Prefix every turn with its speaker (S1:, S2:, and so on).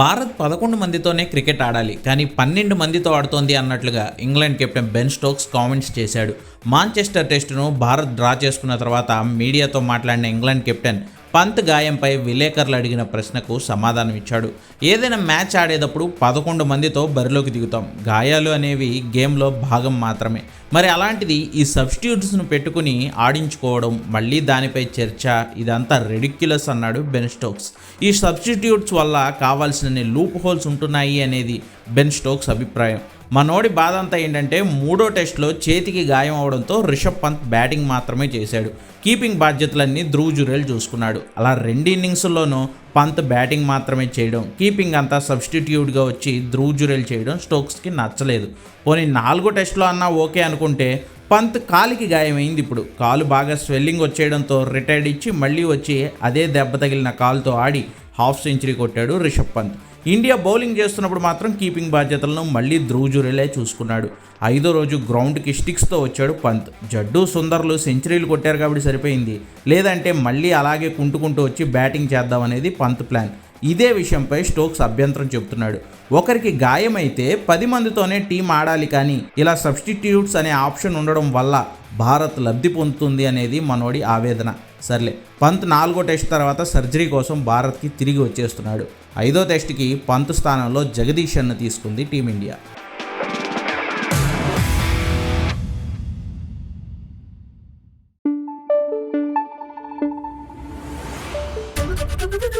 S1: భారత్ పదకొండు మందితోనే క్రికెట్ ఆడాలి కానీ పన్నెండు మందితో ఆడుతోంది అన్నట్లుగా England captain Ben Stokes comments చేశాడు. మాంచెస్టర్ టెస్టును భారత్ డ్రా చేసుకున్న తర్వాత మీడియాతో మాట్లాడిన ఇంగ్లాండ్ కెప్టెన్ పంత్ గాయంపై విలేకరులు అడిగిన ప్రశ్నకు సమాధానం ఇచ్చాడు. ఏదైనా మ్యాచ్ ఆడేటప్పుడు పదకొండు మందితో బరిలోకి దిగుతాం. గాయాలు అనేవి గేమ్లో భాగం మాత్రమే. మరి అలాంటిది ఈ సబ్స్టిట్యూట్స్ను పెట్టుకుని ఆడించుకోవడం మళ్ళీ దానిపై చర్చ ఇదంతా రెడిక్యులస్ అన్నాడు బెన్ స్టోక్స్. ఈ సబ్స్టిట్యూట్స్ వల్ల కావాల్సిన లూప్ హోల్స్ ఉంటున్నాయి అనేది బెన్ స్టోక్స్ అభిప్రాయం. మనోడి బాధ అంతా ఏంటంటే మూడో టెస్ట్లో చేతికి గాయం అవడంతో రిషబ్ పంత్ బ్యాటింగ్ మాత్రమే చేశాడు. కీపింగ్ బాధ్యతలన్నీ ధ్రువ్ జురేల్ చూసుకున్నాడు. అలా రెండు ఇన్నింగ్స్లోనూ పంత్ బ్యాటింగ్ మాత్రమే చేయడం కీపింగ్ అంతా సబ్స్టిట్యూట్గా వచ్చి ధ్రువ్ జురేల్ చేయడం స్టోక్స్కి నచ్చలేదు. పోనీ నాలుగో టెస్ట్లో అన్నా ఓకే అనుకుంటే పంత్ కాలికి గాయమైంది ఇప్పుడు. కాలు బాగా స్వెల్లింగ్ వచ్చేయడంతో రిటైర్డ్ ఇచ్చి మళ్ళీ వచ్చి అదే దెబ్బ తగిలిన కాలుతో ఆడి హాఫ్ సెంచరీ కొట్టాడు రిషబ్ పంత్. ఇండియా బౌలింగ్ చేస్తున్నప్పుడు మాత్రం కీపింగ్ బాధ్యతలను మళ్ళీ ధ్రువ్ జురేలే చూసుకున్నాడు. ఐదో రోజు గ్రౌండ్కి స్టిక్స్తో వచ్చాడు పంత్. జడ్డు సుందర్లు సెంచరీలు కొట్టారు కాబట్టి సరిపోయింది. లేదంటే మళ్ళీ అలాగే కుంటుకుంటూ వచ్చి బ్యాటింగ్ చేద్దామనేది పంత్ ప్లాన్. ఇదే విషయంపై స్టోక్స్ అభ్యంతరం చెబుతున్నాడు. ఒకరికి గాయమైతే పది మందితోనే టీం ఆడాలి కానీ ఇలా సబ్స్టిట్యూట్స్ అనే ఆప్షన్ ఉండడం వల్ల భారత్ లబ్ధి పొందుతుంది అనేది మనోడి ఆవేదన. సర్లే పంత్ నాలుగో టెస్ట్ తర్వాత సర్జరీ కోసం భారత్కి తిరిగి వచ్చేస్తున్నాడు. ఐదో టెస్ట్కి పంత్ స్థానంలో జగదీశన్ను తీసుకుంది టీమిండియా. Thank